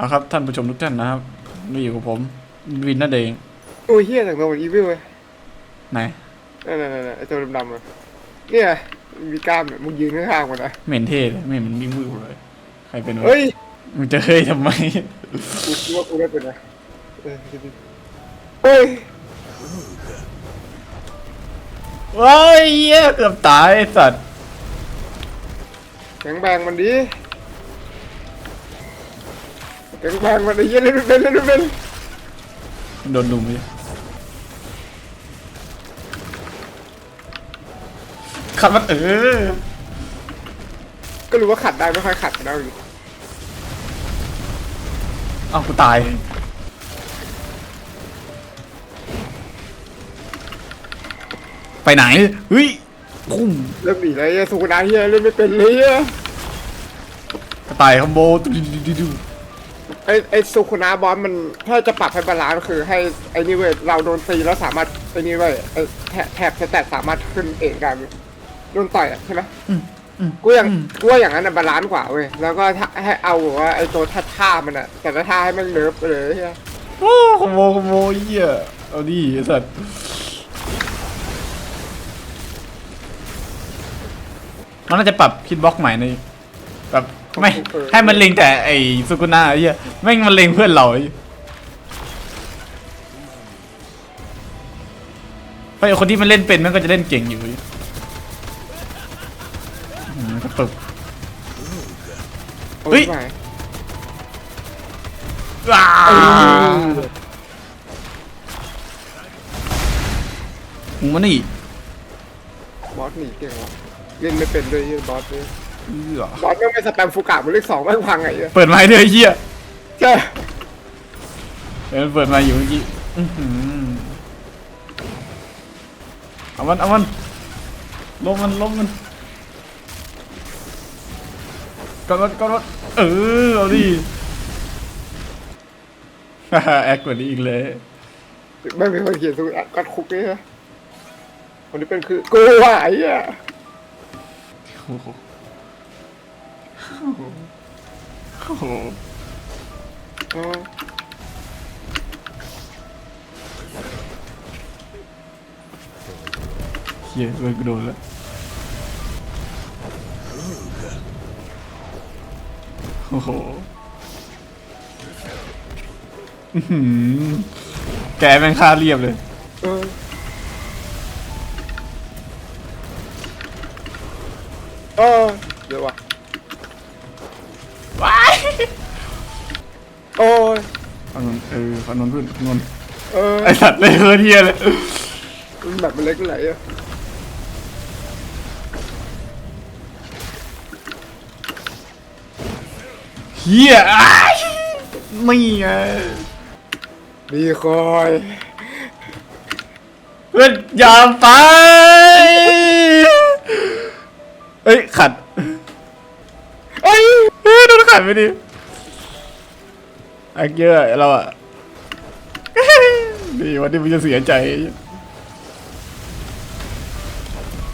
เอาครับท่านผู้ชมทุกท่านนะครับมาอยู่กับผม วินนั่นเองโอ้ยเฮียแต่งตัวเหมือนอีวิลเลยไหนนั่นนั่นนั่นไอตัวดำๆอะเนี่ยมีกล้ามเนี่ยมึงยืนข้างๆมันนะไม่เห็นเท่เลยไม่เห็นมันวิ่งวิ่งเลย ใครเป็นวะเฮ้ยมึงจะเฮ้ยทำไม กูคิดว่ากูได้เป็นนะเออเฮ้ยว้ายเหี้ยเกือบตายไอ้สัตว์แข็งแบงมันดี แข็งแบงมันดีเหี้ยเล่นไม่เป็นเล่นไม่เป็นโดนดุมไปขับมันเออ ก็รู้ว่าขัดได้ไม่ค่อยขัดกันได้อยู่เอ้ากูตาย ไปไหนเฮ้ยคุ้มเริ่มหนีแล้วเฮียสุกนาเฮียเล่นไม่เป็นเลยเฮียกระต่ายคอมโบตุ๊ดดิดิดิ ไอไอสุคุนาบอสมันถ้าจะปรับให้บาลานซ์คือให้ไอนี่เว้ยเราโดนตีแล้วสามารถไอนี่เว้ยไอแถบแถบสแตทสามารถขึ้นเองได้เว้ยโดนต่อยอะใช่ไหมอืมอืม กูยังกูว่าอย่างนั้นน่ะบาลานซ์กว่าเว้ยแล้วก็ถ้าให้เอาแบบว่าไอตัวท่าท่ามันอะแต่ละท่าให้มันเลิฟไปเลยเฮียโอ้คอมโบคอมโบเหี้ยเอาดิไอ้สัตว์มันน่าจะปรับคิดบล็อกใหม่ในแบบ ไม่ให้มันเล็งแต่ไอ้สุกุนาไอ้เหี้ยแม่งมันเล็งเพื่อนเราไอ้เหี้ยเพราะไอ้คนที่มันเล่นเป็นมันก็จะเล่นเก่งอยู่ไอ้อืมกระตุกเฮ้ยโอ้ไม่ว้าเออมึงมานี่บอสหนีเก่งว่ะเล่นไม่เป็นด้วยเหี้ยบอสเนี่ย เอื้อบอสแม่งไม่สแปมฟูกะมันเลขสองแม่งพังไงเหี้ยเปิดไม้ด้วยไอ้เหี้ยใช่เดี๋ยวมันเปิดมาอยู่เมื่อกี้อื้อหือเอามันเอามันลบมันลบมันกดมันกดมันเออเอาดิฮ่าฮ่าแอคกว่านี้อีกเลย ไม่มีคนเขียนสุกุนะกัดคุกเนี่ยฮะคนที่เป็นคือกูว่ะไอ้เหี้ย โอ้โห โอ้โหอ๋อเฮียเว้ยกูโดนแล้วโอ้โหอื้อหือแกแม่งค่าเรียบเลยเออเออเดี๋ยวว่ะ นนนขึ้นฟันนนเออไอสัตว์เลยเฮอเทียเลยมันแบบมันเล็กไหลอะเฮียอ้ายไม่ไงดีคอยเพื่อนอย่าไปเอ้ยขัดเอ้ยเฮ้ยโดนขัดไปดิอักเยอะเราอะ นี่วันนี้มึงจะเสียใจ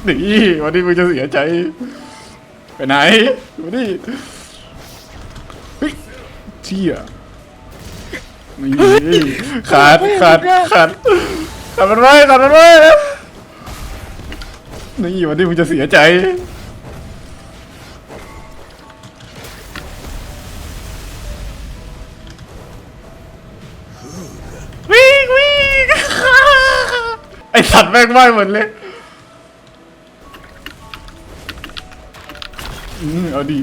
นี่วันนี้มึงจะเสียใจ ไปไหนมาดิเฮ้ยเชี่ยนี่ขาดขาดขาดขาดมันไว้ขาดมันไว้นี่วันนี้มึงจะเสียใจ อสัตว์แม่งไหวหมดเลยอืมเอาดี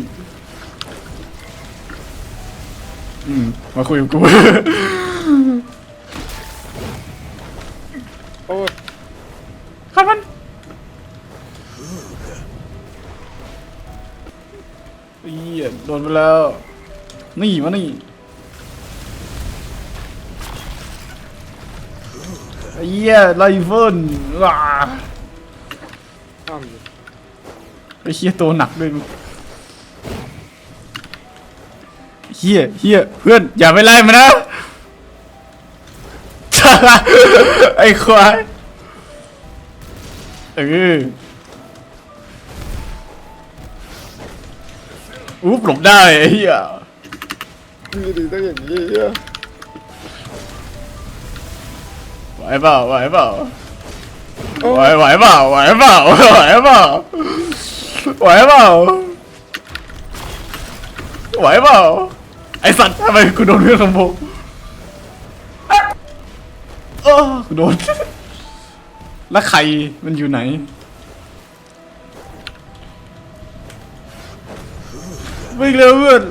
อืมมาคุยกับกู โอ้ยขัดมัน เอียโดนไปแล้ว นี่มานี่ ไอ้เหี้ยไลเฟิลว้าข้ามอยู่ไอ้เหี้ยตัวหนักด้วยมึงเหี้ยเหี้ยเพื่อนอย่าไปไล่มันนะ ไอ้ควายเอออุ๊บหลบได้ไอ้เหี้ย มีดีตั้งอย่างนี้เหี้ย ไหวเปล่าไหวเปล่าโอ้ไหวไหวเปล่าไหวเปล่าไหวเปล่าไหวเปล่าไหวเปล่าไอสัตว์ทำไมกูโดนเรื่องของผมโอ้กูโดนแล้วใครมันอยู่ไหนวิ่งเร็วเพื่อน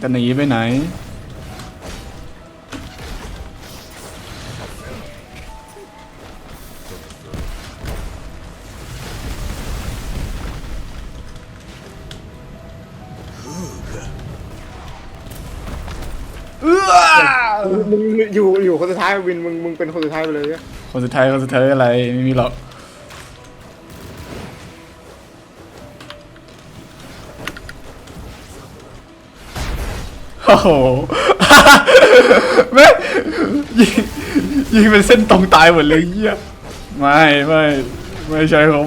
จะหนีไปไหน อยู่อยู่คนสุดท้ายวินมึงมึงเป็นคนสุดท้ายไปเลยเนี่ยคนสุดท้ายคนสุดท้ายอะไรไม่มีหรอกโอ้โห แม่งยิงยิงเป็นเส้นตรงตายหมดเลยเยี่ยไม่ไม่ไม่ใช่ครับ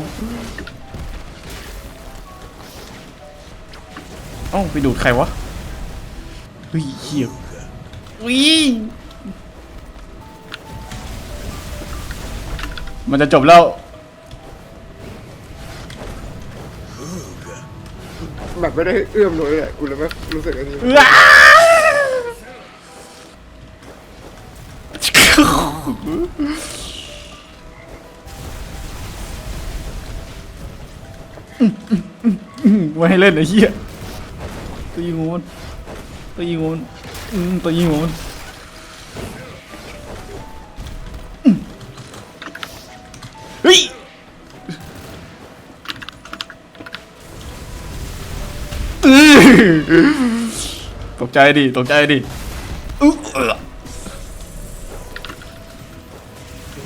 เอ้าไปดูดใครวะเฮ้ยเหี้ยวิ่ง มันจะจบแล้ว แบบไม่ได้เอื้อมหน่อยเลยกูเลยไม่รู้สึกอันนี้ว้าไม่ให้เล่นไอ้เหี้ยตีงูมันตีงูมันอืมตีงูมัน ตกใจดิ ตกใจดิอุ๊เออ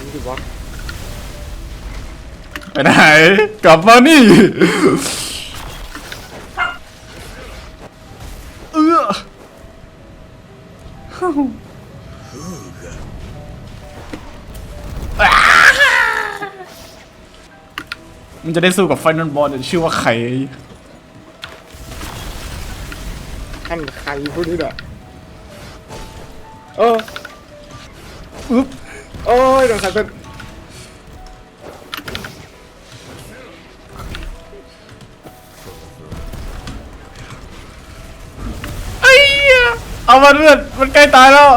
รู้สึกว่ไปไหน กลับมานี่ เออมันจะได้สู้กับไฟนอลบอลชื่อว่าไข่ ท่านใครพวกนี้เนี่ยเอออุ๊บโอ้ยโดนใครเป็นไอ้เหี้ยเอามันเลือดมันใกล้ตายแล้ว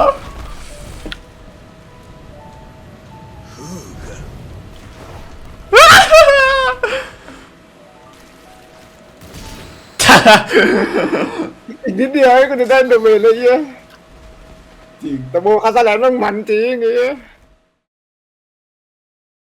อีกนิดเดียวให้กูจะได้เดเมนเลยเหี้ยจริงแต่โมคาซาแลนด์มันมันจริงไอ้เหี้ย